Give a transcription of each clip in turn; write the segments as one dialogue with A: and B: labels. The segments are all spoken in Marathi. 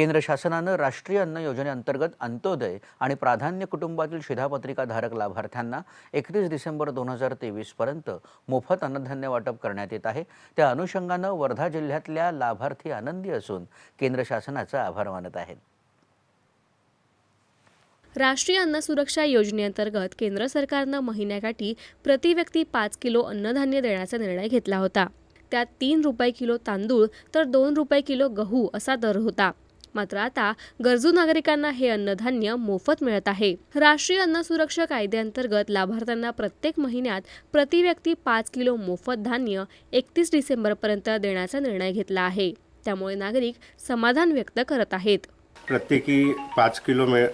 A: केंद्र शासनानं राष्ट्रीय अन्न योजनेअंतर्गत अंत्योदय आणि प्राधान्य कुटुंबातील शिधापत्रिकाधारक लाभार्थ्यांना एकतीस डिसेंबर दोन हजार तेवीसपर्यंत मोफत अन्नधान्य वाटप करण्यात येत आहे. त्या अनुषंगानं वर्धा जिल्ह्यातल्या लाभार्थी आनंदी असून केंद्र शासनाचा आभार मानत आहेत.
B: राष्ट्रीय अन्न सुरक्षा योजनेअंतर्गत केंद्र सरकारनं महिन्याकाठी प्रति व्यक्ती पाच किलो अन्नधान्य देण्याचा निर्णय घेतला होता. त्यात तीन रुपये किलो तांदूळ तर दोन रुपये किलो गहू असा दर होता. मात्र आता गरजू नागरिकांना हे अन्नधान्य मोफत मिळत आहे. राष्ट्रीय अन्न सुरक्षा कायद्याअंतर्गत लाभार्थ्यांना प्रत्येक महिन्यात प्रति व्यक्ती पाच किलो मोफत धान्य एकतीस डिसेंबरपर्यंत देण्याचा निर्णय घेतला आहे. त्यामुळे नागरिक समाधान व्यक्त करत आहेत.
C: प्रत्येकी पाच किलो मिळ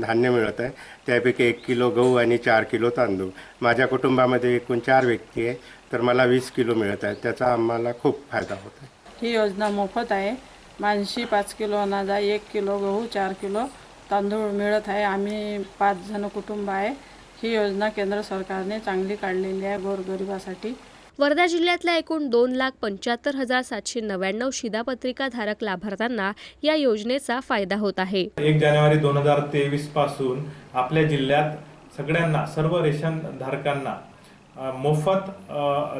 C: धान्य मिळत आहे. त्यापैकी एक किलो गहू आणि चार किलो तांदूळ. माझ्या कुटुंबामध्ये एकूण चार व्यक्ती आहे तर मला वीस किलो मिळत आहे. त्याचा आम्हाला खूप फायदा होत आहे.
D: ही योजना मोफत आहे. मानशी पाच किलो अनाज आहे एक किलो गहू चार किलो तांदूळ मिळत आहे. आम्ही पाच जण कुटुंब आहे. ही योजना केंद्र सरकारने चांगली काढलेली आहे गोरगरिबासाठी.
B: वर्धा जिल्ह्यातल्या एकूण दोन लाख पंच्याहत्तर हजार सातशे नव्याण्णव शिधापत्रिका धारक लाभार्थ्यांना या योजनेचा फायदा होत आहे.
E: एक जानेवारी दोन हजार तेवीसपासून आपल्या जिल्ह्यात सगळ्यांना सर्व रेशन धारकांना मोफत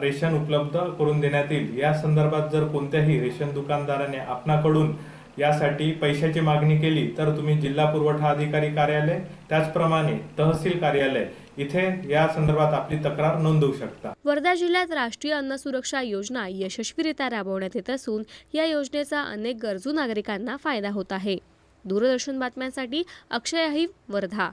E: रेशन उपलब्ध करून देण्यात येईल. या संदर्भात जर कोणत्याही रेशन दुकानदाराने आपणाकडून यासाठी पैशाची मागणी केली तर तुम्ही जिल्हा पुरवठा अधिकारी कार्यालय त्याचप्रमाणे तहसील कार्यालय इथे या संदर्भात आपली तक्रार नोंदवू शकता.
B: वर्धा जिल्ह्यात राष्ट्रीय अन्न सुरक्षा योजना यशस्वीरित्या राबवण्यात येत असून या योजनेचा अनेक गरजू नागरिकांना फायदा होत आहे. दूरदर्शन बातम्यांसाठी अक्षय वर्धा.